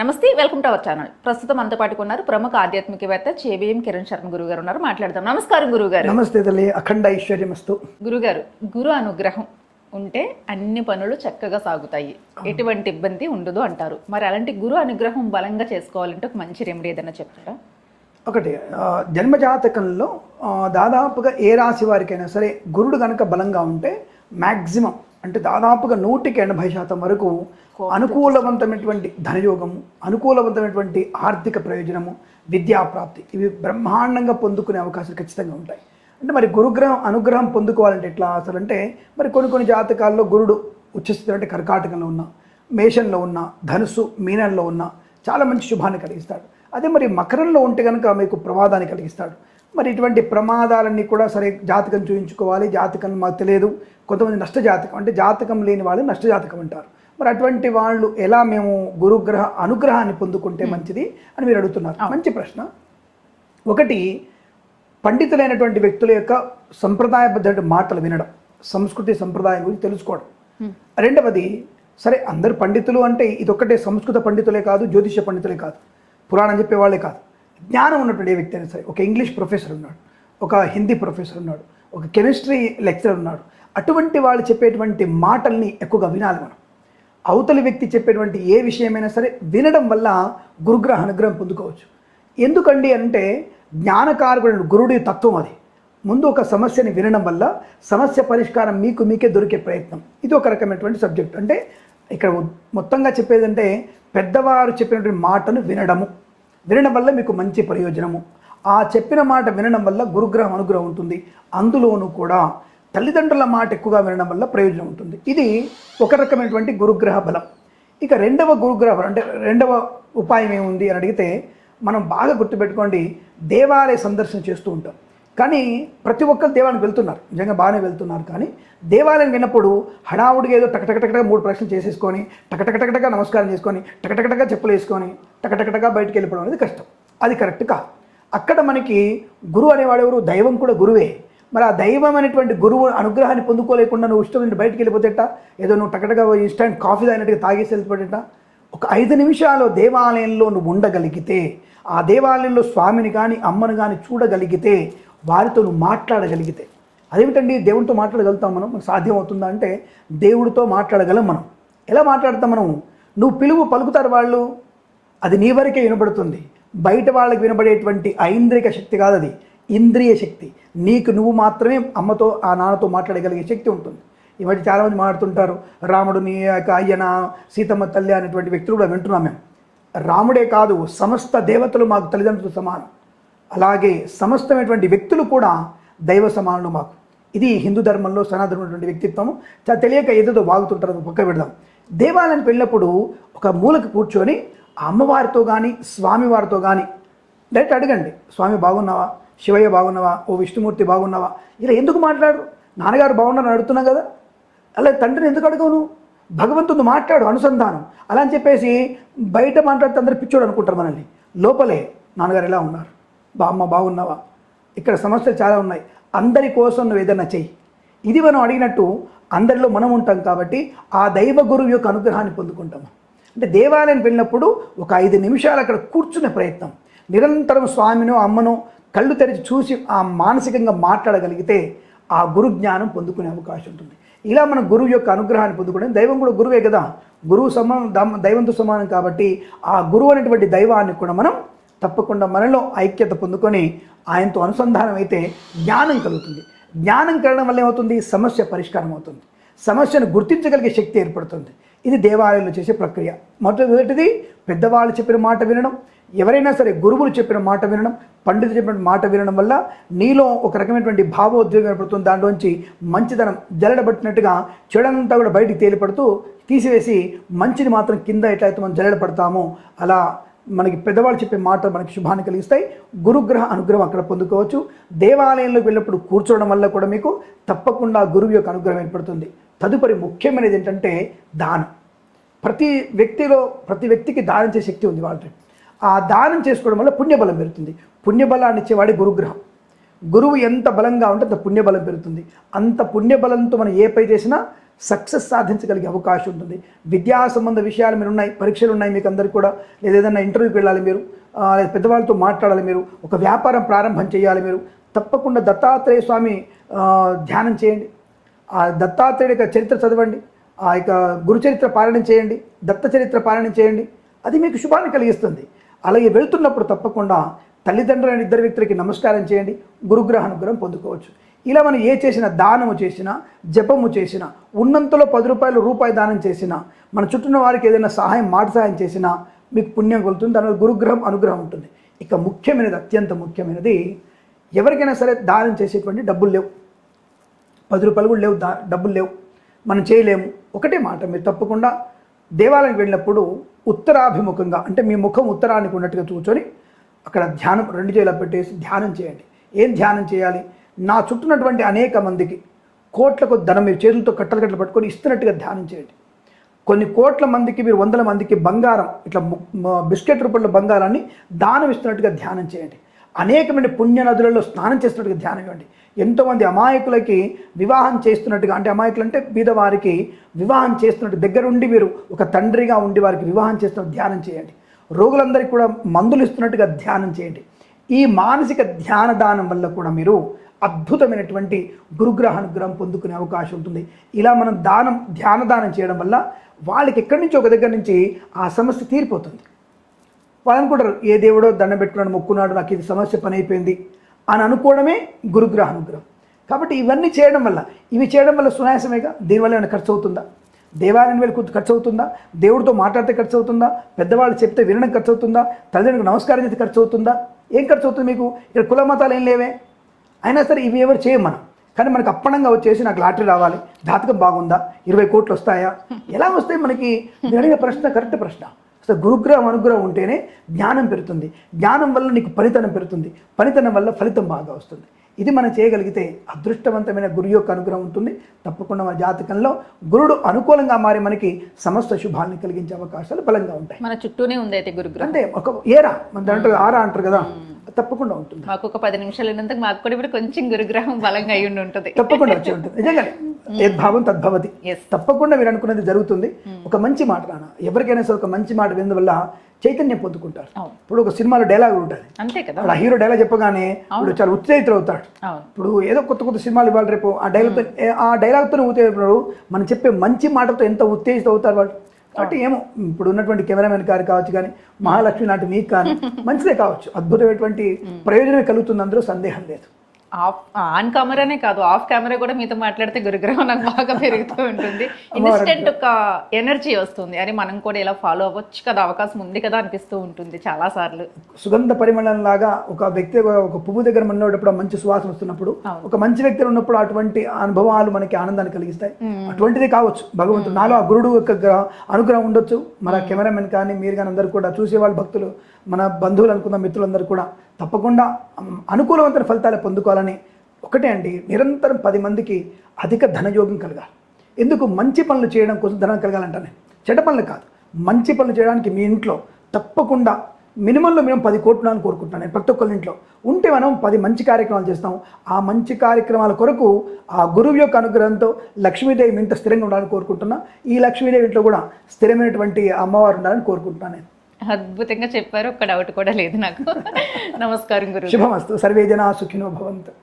నమస్తే welcome to our channel. ప్రస్తుతం మనతో పాటు ఉన్నారు ప్రముఖ ఆధ్యాత్మికవేత్త చేబిఎం కిరణ్ శర్మ గురువు గారు ఉన్నారు. మాట్లాడదాం. నమస్కారం గురువు గారు నమస్తే తల్లి అఖండ ఐశ్వర్యమస్తు. గురుగారు గురు అనుగ్రహం ఉంటే అన్ని పనులు చక్కగా సాగుతాయి. ఎటువంటి ఇబ్బంది ఉండదు అంటారు. మరి అలాంటి గురు అనుగ్రహం బలంగా చేసుకోవాలంటే ఒక మంచి రెమెడీ ఏదైనా చెప్తారా? ఒకటి జన్మజాతకంలో దాదాపుగా ఏ రాశి వారికైనా సరే గురుడు కనుక బలంగా ఉంటే మ్యాక్సిమం అంటే దాదాపుగా నూటికి ఎనభై శాతం వరకు అనుకూలవంతమైనటువంటి ధనయోగము అనుకూలవంతమైనటువంటి ఆర్థిక ప్రయోజనము విద్యాప్రాప్తి ఇవి బ్రహ్మాండంగా పొందుకునే అవకాశాలు ఖచ్చితంగా ఉంటాయి. అంటే మరి గురుగ్రహం అనుగ్రహం పొందుకోవాలంటే ఎట్లా అసలు అంటే మరి కొన్ని కొన్ని జాతకాల్లో గురుడు ఉచ్చస్థితి అంటే కర్కాటకంలో ఉన్న మేషంలో ఉన్న ధనుసు మీనంలో ఉన్న చాలా మంచి శుభాన్ని కలిగిస్తాడు. అదే మరి మకరంలో ఉంటే కనుక మీకు ప్రమాదాన్ని కలిగిస్తాడు. మరి ఇటువంటి ప్రమాదాలన్నీ కూడా సరే జాతకం చూయించుకోవాలి. జాతకం మాకు తెలియదు. కొంతమంది నష్ట జాతకం అంటే జాతకం లేని వాళ్ళు నష్ట జాతకం అంటారు. మరి అటువంటి వాళ్ళు ఎలా మేము గురుగ్రహ అనుగ్రహాన్ని పొందుకుంటే మంచిది అని మీరు అడుగుతున్నారు. మంచి ప్రశ్న. ఒకటి పండితులైనటువంటి వ్యక్తుల యొక్క సంప్రదాయబద్ధ మాటలు వినడం సంస్కృతి సంప్రదాయం గురించి తెలుసుకోవడం. రెండవది సరే అందరు పండితులు అంటే ఇదొక్కటే సంస్కృత పండితులే కాదు జ్యోతిష పండితులే కాదు పురాణం చెప్పేవాళ్ళే కాదు. జ్ఞానం ఉన్నటువంటి వ్యక్తి అయినా సరే ఒక ఇంగ్లీష్ ప్రొఫెసర్ ఉన్నాడు ఒక హిందీ ప్రొఫెసర్ ఉన్నాడు ఒక కెమిస్ట్రీ లెక్చరర్ ఉన్నాడు అటువంటి వాళ్ళు చెప్పేటువంటి మాటల్ని ఎక్కువగా వినాలి మనం. అవతలి వ్యక్తి చెప్పేటువంటి ఏ విషయమైనా సరే వినడం వల్ల గురుగ్రహ అనుగ్రహం పొందుకోవచ్చు. ఎందుకండి అంటే జ్ఞానకారకుడు గురుడి తత్వం అది. ముందు ఒక సమస్యని వినడం వల్ల సమస్య పరిష్కారం మీకు మీకే దొరికే ప్రయత్నం. ఇది ఒక రకమైనటువంటి సబ్జెక్ట్ అంటే ఇక్కడ మొత్తంగా చెప్పేదంటే పెద్దవారు చెప్పినటువంటి మాటను వినడము. వినడం వల్ల మీకు మంచి ప్రయోజనము. ఆ చెప్పిన మాట వినడం వల్ల గురుగ్రహం అనుగ్రహం ఉంటుంది. అందులోనూ కూడా తల్లిదండ్రుల మాట ఎక్కువగా వినడం వల్ల ప్రయోజనం ఉంటుంది. ఇది ఒక రకమైనటువంటి గురుగ్రహ బలం. ఇక రెండవ గురుగ్రహ బలం అంటే రెండవ ఉపాయం ఏముంది అని అడిగితే మనం బాగా గుర్తుపెట్టుకోండి. దేవాలయ సందర్శన చేస్తూ ఉంటాం. కానీ ప్రతి ఒక్కరు దేవానికి వెళ్తున్నారు నిజంగా బాగానే వెళ్తున్నారు కానీ దేవాలయం విన్నప్పుడు హడావుడిగా ఏదో టకటకటగా మూడు ప్రశ్నలు చేసేసుకొని టకటకటకటగా నమస్కారం చేసుకొని టకటకటగా చెప్పులు వేసుకొని టకటకటగా బయటికి వెళ్ళిపోవడం అనేది కష్టం అది కరెక్ట్ కాదు అక్కడ మనకి గురువు అనేవాడు ఎవరు దైవం కూడా గురువే మరి ఆ దైవం అనేటువంటి గురువు అనుగ్రహాన్ని పొందుకోలేకుండా నువ్వు ఇష్టం నుండి బయటికి వెళ్ళిపోతేట ఏదో నువ్వు టకటగా ఇన్స్టెంట్ కాఫీ తాగినట్టుగా తాగేసి వెళ్ళిపోతేట ఒక ఐదు నిమిషాలు దేవాలయంలో నువ్వు ఉండగలిగితే ఆ దేవాలయంలో స్వామిని కానీ అమ్మను కానీ చూడగలిగితే వారితో నువ్వు మాట్లాడగలిగితే. అదేమిటండి దేవుడితో మాట్లాడగలుగుతాం మనం? మనకు సాధ్యం అవుతుందా అంటే దేవుడితో మాట్లాడగలం మనం. ఎలా మాట్లాడతాం మనం నువ్వు పిలువు పలుకుతారు వాళ్ళు. అది నీ వరకే వినబడుతుంది. బయట వాళ్ళకి వినబడేటువంటి ఐంద్రిక శక్తి కాదు అది. ఇంద్రియ శక్తి. నీకు నువ్వు మాత్రమే అమ్మతో ఆ నాన్నతో మాట్లాడగలిగే శక్తి ఉంటుంది. ఈ మధ్య చాలామంది మాట్లాడుతుంటారు రాముడిని యొక్క అయ్యన సీతమ్మ తల్లి అనేటువంటి వ్యక్తులు కూడా వింటున్నాం మేము. రాముడే కాదు సమస్త దేవతలు మాకు తల్లిదండ్రులతో సమానం. అలాగే సమస్తమైనటువంటి వ్యక్తులు కూడా దైవ సమానులు మాకు. ఇది హిందూ ధర్మంలో సనాతనమైనటువంటి వ్యక్తిత్వము. చాలా తెలియక ఏదేదో వాగుతుంటారు పక్క పెడదాం. దేవాలయానికి వెళ్ళినప్పుడు ఒక మూలకు కూర్చొని అమ్మవారితో కానీ స్వామివారితో కానీ డైరెక్ట్ అడగండి. స్వామి బాగున్నావా? శివయ్య బాగున్నావా? ఓ విష్ణుమూర్తి బాగున్నావా? ఇలా ఎందుకు మాట్లాడరు? నాన్నగారు బాగున్నారని అడుగుతున్నా కదా. అలా తండ్రిని ఎందుకు అడగవును భగవంతుడు మాట్లాడు అనుసంధానం. అలా అని చెప్పేసి బయట మాట్లాడితే అందరు పిచ్చోడు అనుకుంటారు మనల్ని. లోపలే నాన్నగారు ఎలా ఉన్నారు? బా అమ్మ బాగున్నావా? ఇక్కడ సమస్యలు చాలా ఉన్నాయి. అందరి కోసం నువ్వు ఏదైనా చెయ్యి. ఇది మనం అడిగినట్టు అందరిలో మనం ఉంటాం కాబట్టి ఆ దైవ గురువు యొక్క అనుగ్రహాన్ని పొందుకుంటాము. అంటే దేవాలయం వెళ్ళినప్పుడు ఒక ఐదు నిమిషాలు అక్కడ కూర్చునే ప్రయత్నం. నిరంతరం స్వామినో అమ్మనో కళ్ళు తెరిచి చూసి ఆ మానసికంగా మాట్లాడగలిగితే ఆ గురు జ్ఞానం పొందుకునే అవకాశం ఉంటుంది. ఇలా మన గురువు యొక్క అనుగ్రహాన్ని పొందుకోవడం దైవం కూడా గురువే కదా. గురువు సమానం దైవంతో సమానం కాబట్టి ఆ గురువు అనేటువంటి దైవాన్ని కూడా మనం తప్పకుండా మనలో ఐక్యత పొందుకొని ఆయనతో అనుసంధానం అయితే జ్ఞానం కలుగుతుంది. జ్ఞానం కలగడం వల్ల ఏమవుతుంది? సమస్య పరిష్కారం అవుతుంది. సమస్యను గుర్తించగలిగే శక్తి ఏర్పడుతుంది. ఇది దేవాలయంలో చేసే ప్రక్రియ. మొదటిది పెద్దవాళ్ళు చెప్పిన మాట వినడం. ఎవరైనా సరే గురువులు చెప్పిన మాట వినడం పండితులు చెప్పిన మాట వినడం వల్ల నీలో ఒక రకమైనటువంటి భావోద్వేగం ఏర్పడుతుంది. దాంట్లోంచి మంచిదనం జల్లడబట్టినట్టుగా చెడంతా కూడా బయటికి తేలిపడుతూ తీసివేసి మంచిని మాత్రం కింద ఎట్లయితే మనం జల్లడపడతామో అలా మనకి పెద్దవాళ్ళు చెప్పే మాటలు మనకి శుభాన్ని కలిగిస్తాయి. గురుగ్రహ అనుగ్రహం అక్కడ పొందుకోవచ్చు. దేవాలయంలోకి వెళ్ళినప్పుడు కూర్చోవడం వల్ల కూడా మీకు తప్పకుండా గురువు యొక్క అనుగ్రహం ఏర్పడుతుంది. తదుపరి ముఖ్యమైనది ఏంటంటే దానం. ప్రతి వ్యక్తిలో ప్రతి వ్యక్తికి దానం చేసే శక్తి ఉంది వాళ్ళకి. ఆ దానం చేసుకోవడం వల్ల పుణ్యబలం పెరుగుతుంది. పుణ్యబలాన్ని ఇచ్చేవాడి గురుగ్రహం. గురువు ఎంత బలంగా ఉంటే అంత పుణ్యబలం పెరుగుతుంది. అంత పుణ్యబలంతో మనం ఏ పై చేసినా సక్సెస్ సాధించగలిగే అవకాశం ఉంటుంది. విద్యా సంబంధ విషయాలు మీరు ఉన్నాయి పరీక్షలు ఉన్నాయి మీకు అందరికీ కూడా. లేదా ఏదైనా ఇంటర్వ్యూకి వెళ్ళాలి మీరు లేదా పెద్దవాళ్ళతో మాట్లాడాలి మీరు ఒక వ్యాపారం ప్రారంభం చేయాలి మీరు. తప్పకుండా దత్తాత్రేయ స్వామి ధ్యానం చేయండి. ఆ దత్తాత్రేయుడి యొక్క చరిత్ర చదవండి. ఆ యొక్క గురుచరిత్ర పారాయణం చేయండి. దత్త చరిత్ర పారాయణం చేయండి. అది మీకు శుభాన్ని కలిగిస్తుంది. అలాగే వెళ్తున్నప్పుడు తప్పకుండా తల్లిదండ్రులైన ఇద్దరు వ్యక్తులకి నమస్కారం చేయండి. గురుగ్రహ అనుగ్రహం పొందుకోవచ్చు. ఇలా మనం ఏ చేసినా దానము చేసినా జపము చేసినా ఉన్నంతలో పది రూపాయలు రూపాయి దానం చేసినా మన చుట్టూన్న వారికి ఏదైనా సహాయం మాట సహాయం చేసినా మీకు పుణ్యం కొలుతుంది దానివల్ల గురుగ్రహం అనుగ్రహం ఉంటుంది. ఇక ముఖ్యమైనది అత్యంత ముఖ్యమైనది ఎవరికైనా సరే దానం చేసేటువంటి డబ్బులు లేవు. పది రూపాయలు కూడా లేవు దా- డబ్బులు లేవు. మనం చేయలేము. ఒకటే మాట మీరు తప్పకుండా దేవాలయానికి వెళ్ళినప్పుడు ఉత్తరాభిముఖంగా అంటే మీ ముఖం ఉత్తరానికి ఉన్నట్టుగా కూర్చొని అక్కడ ధ్యానం రెండు చేయాల పెట్టేసి ధ్యానం చేయండి. ఏం ధ్యానం చేయాలి? నా చుట్టూనటువంటి అనేక మందికి కోట్లకు ధనం మీరు చేతులతో కట్టలు కట్టలు పట్టుకొని ఇస్తున్నట్టుగా ధ్యానం చేయండి. కొన్ని కోట్ల మందికి మీరు వందల మందికి బంగారం ఇట్లా బిస్కెట్ రూపంలో బంగారాన్ని దానం ఇస్తున్నట్టుగా ధ్యానం చేయండి. అనేకమైన పుణ్య నదులలో స్నానం చేస్తున్నట్టుగా ధ్యానం ఇవ్వండి. ఎంతోమంది అమాయకులకి వివాహం చేస్తున్నట్టుగా అంటే అమాయకులు అంటే బీదవారికి వివాహం చేస్తున్నట్టు దగ్గరుండి మీరు ఒక తండ్రిగా ఉండి వారికి వివాహం చేస్తున్న ధ్యానం చేయండి. రోగులందరికీ కూడా మందులు ఇస్తున్నట్టుగా ధ్యానం చేయండి. ఈ మానసిక ధ్యాన దానం వల్ల కూడా మీరు అద్భుతమైనటువంటి గురుగ్రహ అనుగ్రహం పొందుకునే అవకాశం ఉంటుంది. ఇలా మనం దానం ధ్యాన దానం చేయడం వల్ల వాళ్ళకి ఎక్కడి నుంచి ఒక దగ్గర నుంచి ఆ సమస్య తీరిపోతుంది. వాళ్ళు అనుకుంటారు ఏ దేవుడో దండం పెట్టుకున్నాడు మొక్కున్నాడు నాకు ఇది సమస్య పని అయిపోయింది అని అనుకోవడమే గురుగ్రహ అనుగ్రహం కాబట్టి ఇవన్నీ చేయడం వల్ల ఇవి చేయడం వల్ల సునాయాసమేగా? దీనివల్ల ఏమైనా ఖర్చు అవుతుందా దేవాలయం వెళ్ళి ఖర్చు అవుతుందా దేవుడితో మాట్లాడితే ఖర్చు అవుతుందా పెద్దవాళ్ళు చెప్తే వినడం ఖర్చు అవుతుందా తల్లిదండ్రులకు నమస్కారం చేస్తే ఖర్చు అవుతుందా ఏం ఖర్చు అవుతుంది మీకు? ఇక్కడ కుల మతాలు ఏం లేవే? అయినా సరే ఇవి ఎవరు చేయం మనం. కానీ మనకు అప్పనంగా వచ్చేసి నాకు లాటరీ రావాలి జాతకం బాగుందా ఇరవై కోట్లు వస్తాయా? ఎలా వస్తాయి మనకి? నేను అడిగిన ప్రశ్న కరెక్ట్ ప్రశ్న. అసలు గురుగ్రహం అనుగ్రహం ఉంటేనే జ్ఞానం పెరుగుతుంది. జ్ఞానం వల్ల నీకు పనితనం పెరుగుతుంది. పనితనం వల్ల ఫలితం బాగా వస్తుంది. ఇది మనం చేయగలిగితే అదృష్టవంతమైన గురు యొక్క అనుగ్రహం ఉంటుంది. తప్పకుండా మన జాతకంలో గురుడు అనుకూలంగా మారి మనకి సమస్త శుభాన్ని కలిగించే అవకాశాలు బలంగా ఉంటాయి. మన చుట్టూనే ఉంది అయితే గురుగ్రహం. అంటే ఒక ఏరా మన దాంట్లో ఆరా అంటారు కదా. తప్పకుండా ఉంటుంది. మాకు ఒక పది నిమిషాలు ఉన్నందుకు మాకు కూడా ఇప్పుడు కొంచెం గురుగ్రహం బలంగా అయి ఉంటుంది. తప్పకుండా వచ్చి ఉంటుంది. నిజంగానే యద్భావం తద్భవతి. తప్పకుండా మీరు అనుకున్నది జరుగుతుంది. ఒక మంచి మాట నాన్న. ఎవరికైనా సరే ఒక మంచి మాట వినడం వల్ల చైతన్యం పొందుకుంటారు. ఇప్పుడు ఒక సినిమాలో డైలాగ్ ఉంటుంది అంతే కదా. ఆ హీరో డైలాగ్ చెప్పగానే ఇప్పుడు చాలా ఉత్తేజితులు అవుతాడు. ఇప్పుడు ఏదో కొత్త కొత్త సినిమాలు ఇవ్వాలి రేపు ఆ డైలాగ్తో ఆ డైలాగ్తో ఉత్తేజితుడు మనం చెప్పే మంచి మాటతో ఎంత ఉత్తేజిత అవుతారు వాళ్ళు? కాబట్టి ఏమో ఇప్పుడు ఉన్నటువంటి కెమెరామెన్ గారు కావచ్చు కానీ మహాలక్ష్మి లాంటి మీకు కానీ మంచిదే కావచ్చు. అద్భుతమైనటువంటి ప్రయోజనమే కలుగుతుంది అందులో సందేహం లేదు. ఆఫ్ ఆన్ కెమెరానే కాదు ఆఫ్ కెమెరా కూడా మీతో మాట్లాడితే గురుగ్రహం నాకు బాగా పెరుగుతూ ఉంటుంది. ఇన్స్టెంట్ ఒక ఎనర్జీ వస్తుంది. అని మనం కూడా ఇలా ఫాలో అవ్వచ్చు కదా అవకాశం ఉంది కదా అనిపిస్తూ ఉంటుంది చాలా సార్లు. సుగంధ పరిమళం లాగా ఒక వ్యక్తి ఒక పువ్వు దగ్గర ఉన్నప్పుడు మంచి సువాసన వస్తున్నప్పుడు ఒక మంచి వ్యక్తి ఉన్నప్పుడు అటువంటి అనుభవాలు మనకి ఆనందాన్ని కలిగిస్తాయి. అటువంటిది కావచ్చు. భగవంతుడు నాలో ఆ గురుడు యొక్క గ్ర- అనుగ్రహం ఉండొచ్చు. మన కెమెరామెన్ కానీ మీరు కానీ అందరూ కూడా చూసేవాళ్ళు భక్తులు మన బంధువులు అనుకున్న మిత్రులందరూ కూడా తప్పకుండా అనుకూలవంతమైన ఫలితాలు పొందుకోవాలని ఒకటే అండి. నిరంతరం పది మందికి అధిక ధనయోగం కలగాలి. ఎందుకు? మంచి పనులు చేయడం కోసం ధనం కలగాలంటానే. చెడ్డ పనులు కాదు. మంచి పనులు చేయడానికి మీ ఇంట్లో తప్పకుండా మినిమంలో మేము పది కోట్లు అని కోరుకుంటున్నాను నేను ప్రతి ఒక్కరి ఇంట్లో. ఉంటే మనం పది మంచి కార్యక్రమాలు చేస్తాం. ఆ మంచి కార్యక్రమాల కొరకు ఆ గురువు యొక్క అనుగ్రహంతో లక్ష్మీదేవి ఇంట స్థిరంగా ఉండాలని కోరుకుంటున్నా. ఈ లక్ష్మీదేవి ఇంట్లో కూడా స్థిరమైనటువంటి అమ్మవారు ఉండాలని కోరుకుంటున్నాను నేను. అద్భుతంగా చెప్పారు. ఒక్క డౌట్ కూడా లేదు నాకు. నమస్కారం గురు శుభమస్తు. సర్వే జనా సుఖినో భవంతు.